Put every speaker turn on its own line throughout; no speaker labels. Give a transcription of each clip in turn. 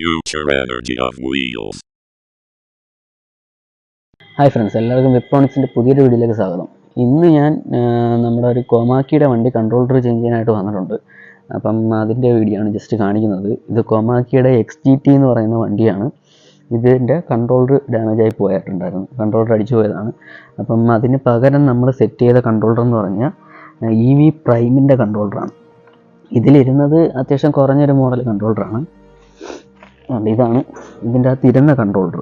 future energy of wheels.
Hi friends എല്ലാവർക്കും വെപ്പോണിക്സിന്റെ പുതിയൊരു വീഡിയോയിലേക്ക് സ്വാഗതം. ഇന്ന് ഞാൻ നമ്മുടെ ഒരു കൊമാക്കിയുടെ വണ്ടി കൺട്രോളർ ചേഞ്ച് ചെയ്യാനായിട്ട് വന്നിട്ടുണ്ട്. അപ്പം അതിന്റെ വീഡിയോ ആണ് ജസ്റ്റ് കാണിക്കുന്നത്. ഇത് കൊമാക്കിയുടെ എക്സ് ജി ടി എന്ന് പറയുന്ന വണ്ടിയാണ്. ഇതിന്റെ കൺട്രോളർ ഡാമേജ് ആയി പോയിട്ടുണ്ടായിരുന്നു. കൺട്രോളർ അടിച്ചു പോയതാണ്. അപ്പം അതിന് പകരം നമ്മൾ സെറ്റ് ചെയ്ത കൺട്രോളർ എന്ന് പറഞ്ഞാൽ ഇ വി പ്രൈമിന്റെ കൺട്രോളറാണ് ഇതിലിരുന്നത് അത്യാവശ്യം കുറഞ്ഞൊരു മോഡൽ കൺട്രോളറാണ് ഇതാണ് ഇതിന്റെ അകത്ത് ഇരുന്ന കൺട്രോളർ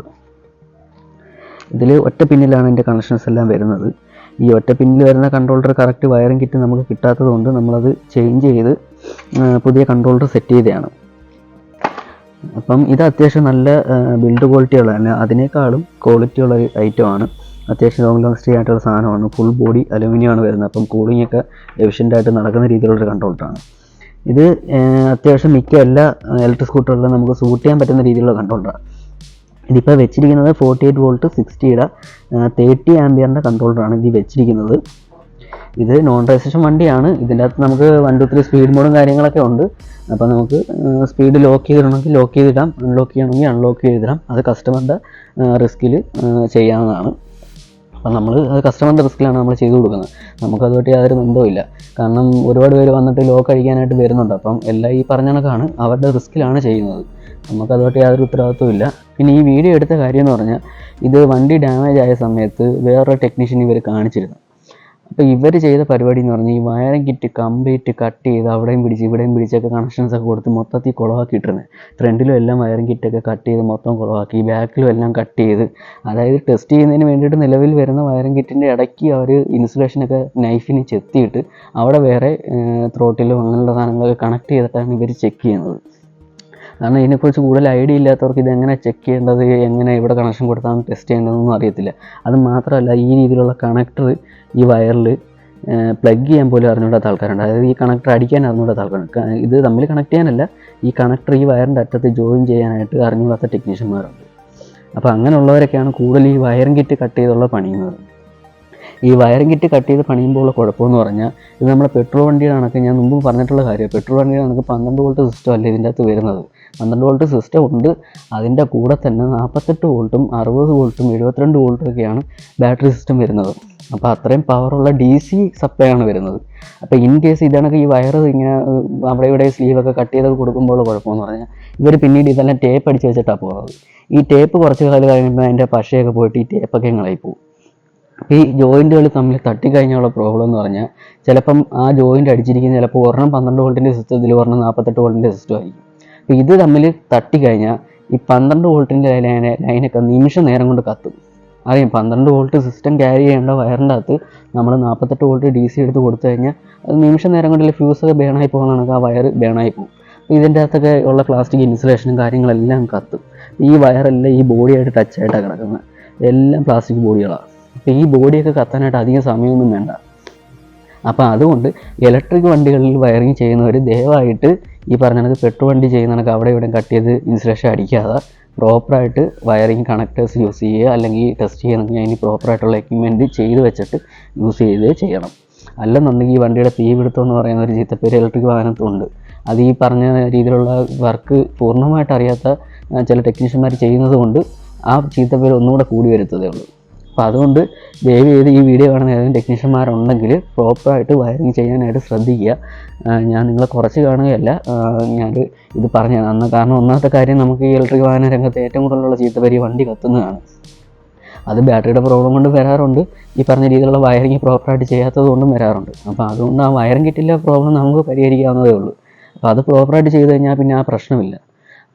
ഇതിൽ ഒറ്റ പിന്നിലാണ് എന്റെ കണക്ഷൻസ് എല്ലാം വരുന്നത്. ഈ ഒറ്റ പിന്നിൽ വരുന്ന കൺട്രോളർ കറക്റ്റ് വയറിംഗ് കിറ്റ് നമുക്ക് കിട്ടാത്തത് കൊണ്ട് നമ്മളത് ചേഞ്ച് ചെയ്ത് പുതിയ കൺട്രോളർ സെറ്റ് ചെയ്തതാണ്. അപ്പം ഇത് അത്യാവശ്യം നല്ല ബിൽഡ് ക്വാളിറ്റി ഉള്ള അതിനേക്കാളും ക്വാളിറ്റി ഉള്ള ഐറ്റം ഐറ്റമാണ് അത്യാവശ്യം ലോങ് ലോങ് സ്റ്റേ ആയിട്ടുള്ള സാധനമാണ്. ഫുൾ ബോഡി അലുമിനിയമാണ് വരുന്നത്. അപ്പം കൂളിംഗ് ഒക്കെ എഫിഷ്യന്റ് ആയിട്ട് നടക്കുന്ന രീതിയിലുള്ളൊരു കൺട്രോളറാണ് ഇത് അത്യാവശ്യം മിക്ക എല്ലാ ഇലക്ട്രിക് സ്കൂട്ടറിലും നമുക്ക് സൂട്ട് ചെയ്യാൻ പറ്റുന്ന രീതിയിലുള്ള കൺട്രോളറാണ് ഇതിപ്പോൾ വെച്ചിരിക്കുന്നത് ഫോർട്ടി എയ്റ്റ് വോൾട്ട് സിക്സ്റ്റിയുടെ തേർട്ടി ആംബിയറിന്റെ കൺട്രോളറാണ് ഇത് വെച്ചിരിക്കുന്നത്. ഇത് നോൺ റെസിഷൻ വണ്ടിയാണ്. ഇതിന്റെ അകത്ത് നമുക്ക് വൺ ടു ത്രീ സ്പീഡ് മോഡും കാര്യങ്ങളൊക്കെ ഉണ്ട്. അപ്പോൾ നമുക്ക് സ്പീഡ് ലോക്ക് ചെയ്തിടണമെങ്കിൽ ലോക്ക് ചെയ്തിടാം. അൺലോക്ക് ചെയ്യണമെങ്കിൽ അൺലോക്ക് ചെയ്തിടാം. അത് കസ്റ്റമറിന്റെ റിസ്കിൽ ചെയ്യാവുന്നതാണ്. അപ്പം നമ്മൾ അത് കസ്റ്റമറിന്റെ റിസ്ക്കിലാണ് നമ്മൾ ചെയ്തു കൊടുക്കുന്നത്. നമുക്കതുമായിട്ട് യാതൊരു ബന്ധവുമില്ല. കാരണം ഒരുപാട് പേര് വന്നിട്ട് ലോ കഴിക്കാനായിട്ട് വരുന്നുണ്ട്. അപ്പം എല്ലാം ഈ പറഞ്ഞ കണക്കാണ് അവരുടെ റിസ്ക്കിലാണ് ചെയ്യുന്നത്. നമുക്കതുമായിട്ട് യാതൊരു ഉത്തരവാദിത്വവും ഇല്ല പിന്നെ ഈ വീഡിയോ എടുത്ത കാര്യം എന്ന് പറഞ്ഞാൽ ഇത് വണ്ടി ഡാമേജ് ആയ സമയത്ത് വേറൊരു ടെക്നീഷ്യൻ ഇവർ കാണിച്ചിരുന്നു. അപ്പോൾ ഇവർ ചെയ്ത പരിപാടി എന്ന് പറഞ്ഞാൽ ഈ വയറിംഗ് കിറ്റ് കംപ്ലീറ്റ് കട്ട് ചെയ്ത് അവിടെയും പിടിച്ച് ഇവിടെയും പിടിച്ചൊക്കെ കണക്ഷൻസ് ഒക്കെ കൊടുത്ത് മൊത്തത്തിൽ കുളവാക്കിയിട്ടുണ്ട് ഫ്രണ്ടിലും എല്ലാം വയറിംഗ് കിറ്റൊക്കെ കട്ട് ചെയ്ത് മൊത്തം കുളവാക്കി. ബാക്കിലും എല്ലാം കട്ട് ചെയ്ത്. അതായത് ടെസ്റ്റ് ചെയ്യുന്നതിന് വേണ്ടിയിട്ട് നിലവിൽ വരുന്ന വയറിംഗ് കിറ്റിന്റെ ഇടയ്ക്ക് അവർ ഇൻസുലേഷനൊക്കെ നൈഫിന് ചെത്തിയിട്ട് അവിടെ വേറെ ത്രോട്ടിലും അങ്ങനെയുള്ള സാധനങ്ങളൊക്കെ കണക്ട് ചെയ്തിട്ടാണ് ഇവർ ചെക്ക് ചെയ്യുന്നത്. കാരണം ഇതിനെക്കുറിച്ച് കൂടുതൽ ഐഡിയ ഇല്ലാത്തവർക്ക് ഇത് എങ്ങനെ ചെക്ക് ചെയ്യേണ്ടത് എങ്ങനെ ഇവിടെ കണക്ഷൻ കൊടുത്താണ് ടെസ്റ്റ് ചെയ്യേണ്ടതെന്നൊന്നും അറിയത്തില്ല. അത് മാത്രമല്ല ഈ രീതിയിലുള്ള കണക്ടർ ഈ വയറിൽ പ്ലഗ് ചെയ്യാൻ പോലും അറിഞ്ഞുകൂടാത്ത ആൾക്കാരുണ്ട്. അതായത് ഈ കണക്ടർ അടിക്കാൻ അറിഞ്ഞുകൂടാത്ത ആൾക്കാരുണ്ട്. ഇത് തമ്മിൽ കണക്ട് ചെയ്യാനല്ല ഈ കണക്ടർ ഈ വയറിന്റെ അറ്റത്ത് ജോയിൻ ചെയ്യാനായിട്ട് അറിഞ്ഞുകൂടാത്ത ടെക്നീഷ്യന്മാരുണ്ട് അപ്പോൾ അങ്ങനെയുള്ളവരൊക്കെയാണ് കൂടുതൽ ഈ വയറിംഗ് കിറ്റ് കട്ട് ചെയ്തുള്ള പണിയുന്നത്. ഈ വയറിംഗ് കിറ്റ് കട്ട് ചെയ്ത് പണിയുമ്പോൾ ഉള്ള കുഴപ്പമെന്ന് പറഞ്ഞാൽ ഇത് നമ്മുടെ പെട്രോൾ വണ്ടിയുടെ കണക്ക് ഞാൻ മുമ്പ് പറഞ്ഞിട്ടുള്ള കാര്യമാണ്. പെട്രോൾ വണ്ടിയുടെ കണക്ക് പന്ത്രണ്ട് വോൾട്ട് സിസ്റ്റം അല്ല ഇതിന്റെ അകത്ത് വരുന്നത്? പന്ത്രണ്ട് വോൾട്ട് സിസ്റ്റം ഉണ്ട്. അതിന്റെ കൂടെ തന്നെ നാൽപ്പത്തെട്ട് വോൾട്ടും അറുപത് വോൾട്ടും എഴുപത്തിരണ്ട് വോൾട്ടും ഒക്കെയാണ് ബാറ്ററി സിസ്റ്റം വരുന്നത്. അപ്പോൾ അത്രയും പവറുള്ള ഡി സി സപ്ലൈ ആണ് വരുന്നത്. അപ്പോൾ ഇൻ കേസ് ഇതാണെങ്കിൽ ഈ വയറ് ഇങ്ങനെ അവിടെ ഇവിടെ സ്ലീവൊക്കെ കട്ട് ചെയ്ത് കൊടുക്കുമ്പോൾ കുഴപ്പമെന്ന് പറഞ്ഞാൽ ഇവർ പിന്നീട് ഇതെല്ലാം ടേപ്പ് അടിച്ച് വെച്ചിട്ടാണ് പോകുന്നത് ഈ ടേപ്പ് കുറച്ച് കാലം കഴിയുമ്പോൾ അതിന്റെ പശയൊക്കെ പോയിട്ട് ഈ ടേപ്പൊക്കെ ഇങ്ങളായി പോകും ഈ ജോയിന്റുകൾ തമ്മിൽ തട്ടിക്കഴിഞ്ഞുള്ള പ്രോബ്ലം എന്ന് പറഞ്ഞാൽ ചിലപ്പം ആ ജോയിന്റ് അടിച്ചിരിക്കുന്ന ചിലപ്പോൾ ഒരെണ്ണം പന്ത്രണ്ട് വോൾട്ടിന്റെ സിസ്റ്റത്തിൽ ഒരെണ്ണം നാൽപ്പത്തെട്ട് വോൾട്ടിന്റെ സിസ്റ്റം ആയിരിക്കും. അപ്പോൾ ഇത് തമ്മിൽ തട്ടിക്കഴിഞ്ഞാൽ ഈ പന്ത്രണ്ട് വോൾട്ടിന്റെ ലൈന ലൈനൊക്കെ നിമിഷ നേരം കൊണ്ട് കത്തും. അറിയാം പന്ത്രണ്ട് വോൾട്ട് സിസ്റ്റം ക്യാരി ചെയ്യേണ്ട വയറിന്റെ അകത്ത് നമ്മൾ നാൽപ്പത്തെട്ട് വോൾട്ട് ഡി സി എടുത്ത് കൊടുത്തു കഴിഞ്ഞാൽ അത് നിമിഷ നേരം കൊണ്ടല്ലേ ഫ്യൂസൊക്കെ ബേണായി പോകുന്നതാണ്. ആ വയർ ബേണായി പോകും. അപ്പോൾ ഇതിന്റെ അകത്തൊക്കെ ഉള്ള പ്ലാസ്റ്റിക് ഇൻസുലേഷനും കാര്യങ്ങളെല്ലാം കത്തും. ഈ വയറെല്ലാം ഈ ബോഡിയായിട്ട് ടച്ചായിട്ടാണ് കിടക്കുന്നത്. എല്ലാം പ്ലാസ്റ്റിക് ബോഡികളാണ് അപ്പോൾ ഈ ബോഡിയൊക്കെ കത്താനായിട്ട് അധികം സമയമൊന്നും വേണ്ട. അപ്പോൾ അതുകൊണ്ട് ഇലക്ട്രിക് വണ്ടികളിൽ വയറിങ് ചെയ്യുന്നവർ ദയവായിട്ട് ഈ പറഞ്ഞ കണക്ക് പെട്രോൾ വണ്ടി ചെയ്യുന്ന കണക്ക് അവിടെ ഇവിടെ കട്ട് ചെയ്ത് ഇൻസുലേഷൻ അടിക്കാതെ പ്രോപ്പറായിട്ട് വയറിങ് കണക്ടേഴ്സ് യൂസ് ചെയ്യുക അല്ലെങ്കിൽ ടെസ്റ്റ് ചെയ്യണമെങ്കിൽ അതിന് പ്രോപ്പറായിട്ടുള്ള എക്യുപ്മെന്റ് ചെയ്ത് വെച്ചിട്ട് യൂസ് ചെയ്ത് ചെയ്യണം. അല്ലെന്നുണ്ടെങ്കിൽ ഈ വണ്ടിയുടെ തീപിടുത്തം എന്ന് പറയുന്ന ഒരു ചീത്തപ്പേര് ഇലക്ട്രിക് വാഹനത്തുണ്ട് അത് ഈ പറഞ്ഞ രീതിയിലുള്ള വർക്ക് പൂർണമായിട്ട് അറിയാത്ത ചില ടെക്നീഷ്യന്മാർ ചെയ്യുന്നതുകൊണ്ട് ആ ചീത്തപ്പേര് ഒന്നുകൂടെ കൂടി വരുത്തതേ ഉള്ളൂ. അപ്പോൾ അതുകൊണ്ട് ദയവ് ചെയ്ത് ഈ വീഡിയോ കാണുന്ന ഏതെങ്കിലും ടെക്നീഷ്യന്മാരുണ്ടെങ്കിൽ പ്രോപ്പറായിട്ട് വയറിങ് ചെയ്യാനായിട്ട് ശ്രദ്ധിക്കുക. ഞാൻ നിങ്ങളെ കുറച്ച് കാണുകയല്ല. ഞാൻ ഇത് പറഞ്ഞു അന്ന് കാരണം ഒന്നാമത്തെ കാര്യം നമുക്ക് ഈ ഇലക്ട്രിക് വാഹന രംഗത്ത് ഏറ്റവും കൂടുതലുള്ള ചീത്തപ്പേര് പരി വണ്ടി കത്തുന്നതാണ്. അത് ബാറ്ററിയുടെ പ്രോബ്ലം കൊണ്ട് വരാറുണ്ട്. ഈ പറഞ്ഞ രീതിയിലുള്ള വയറിങ് പ്രോപ്പറായിട്ട് ചെയ്യാത്തത് കൊണ്ടും വരാറുണ്ട്. അപ്പോൾ അതുകൊണ്ട് ആ വയറിങ് കിട്ടില്ല പ്രോബ്ലം നമുക്ക് പരിഹരിക്കാവുന്നതേ ഉള്ളൂ. അപ്പോൾ അത് പ്രോപ്പറായിട്ട് ചെയ്ത് കഴിഞ്ഞാൽ പിന്നെ ആ പ്രശ്നമില്ല.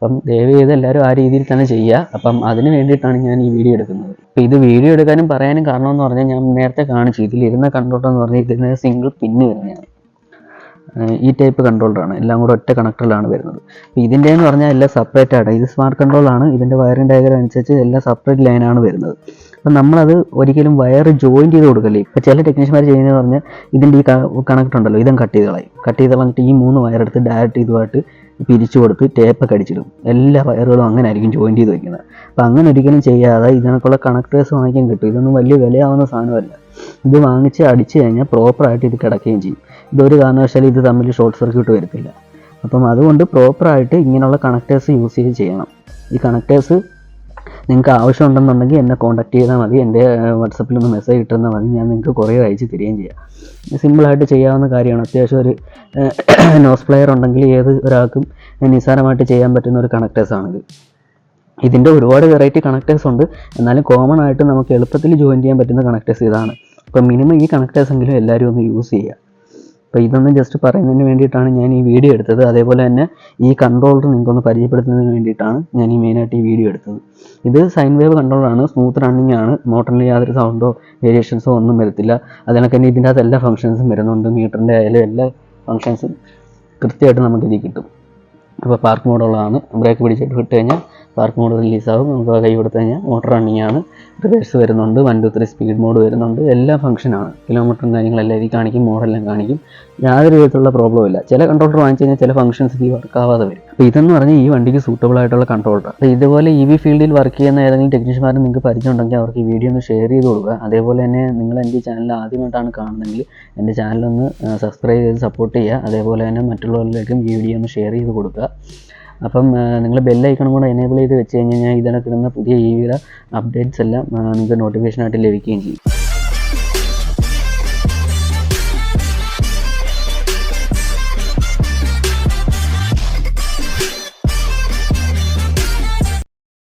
അപ്പം ദയവ് ചെയ്ത് എല്ലാവരും ആ രീതിയിൽ തന്നെ ചെയ്യുക. അപ്പം അതിന് വേണ്ടിയിട്ടാണ് ഞാൻ ഈ വീഡിയോ എടുക്കുന്നത്. അപ്പോൾ ഇത് വീഡിയോ എടുക്കാനും പറയാനും കാരണം എന്ന് പറഞ്ഞാൽ ഞാൻ നേരത്തെ കാണിച്ചു. ഇതിലിരുന്ന കൺട്രോളർ എന്ന് പറഞ്ഞാൽ ഇതിന് സിംഗിൾ പിന്ന് വരുന്നതാണ്. ഈ ടൈപ്പ് കൺട്രോളറാണ് എല്ലാം കൂടെ ഒറ്റ കണക്ടറിലാണ് വരുന്നത്. അപ്പോൾ ഇതിന്റെ എന്ന് പറഞ്ഞാൽ എല്ലാം സെപ്പറേറ്റ് ആണ്. ഇത് സ്മാർട്ട് കൺട്രോളാണ് ഇതിന്റെ വയറിംഗ് ഡയഗ്രാം അനുസരിച്ച് എല്ലാം സെപ്പറേറ്റ് ലൈനാണ് വരുന്നത്. അപ്പം നമ്മളത് ഒരിക്കലും വയർ ജോയിൻ ചെയ്ത് കൊടുക്കല്ലേ? ഇപ്പോൾ ചില ടെക്നീഷ്യന്മാർ ചെയ്യുന്നതെന്ന് പറഞ്ഞാൽ ഇതിന്റെ ഈ കണക്ട് ഉണ്ടല്ലോ ഇതും കട്ട് ചെയ്ത് കളയും. കട്ട് ചെയ്ത് കളഞ്ഞിട്ട് ഈ മൂന്ന് വയർ എടുത്ത് ഡയറക്റ്റ് ഇതുമായിട്ട് പിരിച്ചു കൊടുത്ത് ടേപ്പൊക്കെ അടിച്ചിടും. എല്ലാ വയറുകളും അങ്ങനെ ആയിരിക്കും ജോയിൻ ചെയ്ത് വെക്കുന്നത്. അപ്പോൾ അങ്ങനെ ഒരിക്കലും ചെയ്യാതെ ഇതിനൊക്കെയുള്ള കണക്ടേഴ്സ് വാങ്ങിക്കാൻ കിട്ടും. ഇതൊന്നും വലിയ വിലയാവുന്ന സാധനമല്ല. ഇത് വാങ്ങിച്ച് അടിച്ചു കഴിഞ്ഞാൽ പ്രോപ്പറായിട്ട് ഇത് കിടക്കുകയും ചെയ്യും. ഇതൊരു കാരണവശാലും ഇത് തമ്മിൽ ഷോർട്ട് സർക്യൂട്ട് വരത്തില്ല. അപ്പം അതുകൊണ്ട് പ്രോപ്പറായിട്ട് ഇങ്ങനെയുള്ള കണക്ടേഴ്സ് യൂസ് ചെയ്ത് ചെയ്യണം. ഈ കണക്റ്റേഴ്സ് നിങ്ങൾക്ക് ആവശ്യമുണ്ടെന്നുണ്ടെങ്കിൽ എന്നെ കോൺടാക്ട് ചെയ്താൽ മതി. എന്റെ വാട്സപ്പിൽ ഒന്ന് മെസ്സേജ് ഇട്ടുതന്നാൽ മതി. ഞാൻ നിങ്ങൾക്ക് കുറേ അയച്ച് തരികയും ചെയ്യാം. സിമ്പിളായിട്ട് ചെയ്യാവുന്ന കാര്യമാണ്. അത്യാവശ്യം ഒരു നോസ് പ്ലെയർ ഉണ്ടെങ്കിൽ ഏത് ഒരാൾക്കും നിസ്സാരമായിട്ട് ചെയ്യാൻ പറ്റുന്ന ഒരു കണക്ടേഴ്സാണിത് ഇതിന്റെ ഒരുപാട് വെറൈറ്റി കണക്ടേഴ്സ് ഉണ്ട്. എന്നാലും കോമൺ ആയിട്ട് നമുക്ക് എളുപ്പത്തിൽ ജോയിൻ ചെയ്യാൻ പറ്റുന്ന കണക്ടേഴ്സ് ഇതാണ്. അപ്പോൾ മിനിമം ഈ കണക്ടേഴ്സെങ്കിലും എല്ലാവരും ഒന്ന് യൂസ് ചെയ്യുക. അപ്പോൾ ഇതൊന്ന് ജസ്റ്റ് പറയുന്നതിന് വേണ്ടിയിട്ടാണ് ഞാൻ ഈ വീഡിയോ എടുത്തത്. അതേപോലെ തന്നെ ഈ കൺട്രോളർ നിങ്ങൾക്കൊന്ന് പരിചയപ്പെടുത്തുന്നതിന് വേണ്ടിയിട്ടാണ് ഞാൻ ഈ മെയിനായിട്ട് ഈ വീഡിയോ എടുത്തത്. ഇത് സൈൻ വേവ് കൺട്രോളറാണ് സ്മൂത്ത് റണ്ണിങ് ആണ്. മോട്ടറിൽ യാതൊരു സൗണ്ടോ വേരിയേഷൻസോ ഒന്നും വരത്തില്ല. അതിനൊക്കെ തന്നെ ഇതിന്റെ അകത്ത് എല്ലാ ഫംഗ്ഷൻസും വരുന്നുണ്ട്. മീറ്ററിന്റെ ആയാലും എല്ലാ ഫംഗ്ഷൻസും കൃത്യമായിട്ട് നമുക്ക് ഇതിൽ കിട്ടും. അപ്പോൾ പാർക്ക് മോഡുള്ളതാണ് ബ്രേക്ക് പിടിച്ചിട്ട് വിട്ട് കഴിഞ്ഞാൽ പാർക്ക് മോഡ് റിലീസാകും നമുക്ക് കൈ കൊടുത്തു കഴിഞ്ഞാൽ മോട്ടർ റണ്ണിങ് ആണ്. റിവേഴ്സ് വരുന്നുണ്ട് one two three speed mode വരുന്നുണ്ട് എല്ലാ ഫംഗ്ഷനാണ് കിലോമീറ്ററും കാര്യങ്ങളെല്ലാം ഇതിൽ കാണിക്കും മോഡെല്ലാം കാണിക്കും. യാതൊരു വിധത്തിലുള്ള പ്രോബ്ലം ഇല്ല. ചില കൺട്രോളർ വാങ്ങിച്ചു കഴിഞ്ഞാൽ ചില ഫംഗ്ഷൻസ് ഇതിൽ വർക്ക് ആവാതെ വരും. അപ്പോൾ ഇതെന്ന് പറഞ്ഞാൽ ഈ വണ്ടിക്ക് സൂട്ടബിൾ ആയിട്ടുള്ള കൺട്രോളർ അപ്പോൾ ഇതുപോലെ ഇ വി ഫീൽഡിൽ വർക്ക് ചെയ്യുന്ന ഏതെങ്കിലും ടെക്നീഷ്യന്മാരെ നിങ്ങൾക്ക് പരിചയമുണ്ടെങ്കിൽ അവർക്ക് ഈ വീഡിയോ ഒന്ന് ഷെയർ ചെയ്ത് കൊടുക്കുക. അതേപോലെ തന്നെ നിങ്ങൾ എന്റെ ചാനൽ ആദ്യമായിട്ടാണ് കാണുന്നതെങ്കിൽ എന്റെ ചാനലൊന്ന് സബ്സ്ക്രൈബ് ചെയ്ത് സപ്പോർട്ട് ചെയ്യുക. അതേപോലെ തന്നെ മറ്റുള്ളവരിലേക്കും ഈ വീഡിയോ ഒന്ന് ഷെയർ ചെയ്ത് കൊടുക്കുക. അപ്പം നിങ്ങൾ ബെല്ലൈക്കണം കൂടെ എനേബിൾ ചെയ്ത് വെച്ച് കഴിഞ്ഞ് കഴിഞ്ഞാൽ ഇതിനകത്തിടുന്ന പുതിയ ഇ വിയുടെ അപ്ഡേറ്റ്സ് എല്ലാം നിങ്ങൾക്ക് നോട്ടിഫിക്കേഷനായിട്ട് ലഭിക്കുകയും ചെയ്യും.